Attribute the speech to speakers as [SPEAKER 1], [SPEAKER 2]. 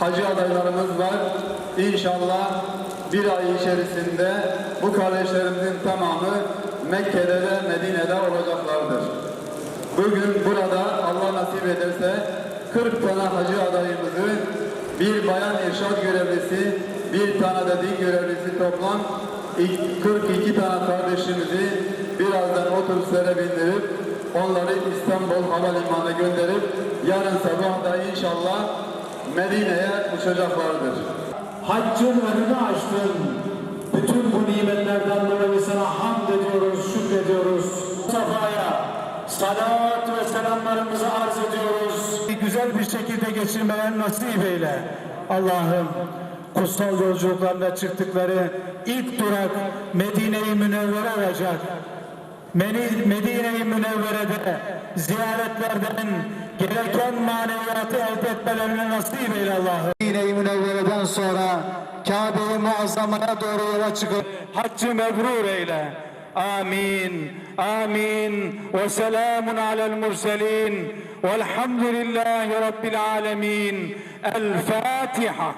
[SPEAKER 1] Hacı adaylarımız var. İnşallah bir ay içerisinde bu kardeşlerimizin tamamı Mekke'de ve Medine'de olacaklardır. Bugün burada Allah nasip ederse 40 tane hacı adayımızı bir bayan irşad görevlisi bir tane de din görevlisi toplam 42 tane kardeşimizi birazdan otobüslere bindirip onları İstanbul Havalimanı'na gönderip yarın sabah da inşallah Medine'ye uçacaklardır.
[SPEAKER 2] Haccın önünü açtın. Bütün bu nimetlerden dolayı sana hamd ediyoruz, şükrediyoruz. Mustafa'ya salat ve selamlarımızı arz ediyoruz. Güzel bir şekilde geçirmelerini nasip eyle. Allah'ım kutsal yolculuklarına çıktıkları ilk durak Medine-i Münevvere olacak. Medine-i Münevvere'de ziyaretlerden gereken maneviyatı elde etmelerini nasip eyle Allah'ım. Medine-i Münevvere'den sonra Kabe-i Muazzama'ya doğru yola çıkıp haccı mebrur eyle. Amin. Amin. Ve selamun alel murselin. Velhamdülillahi Rabbil alemin. El Fatiha.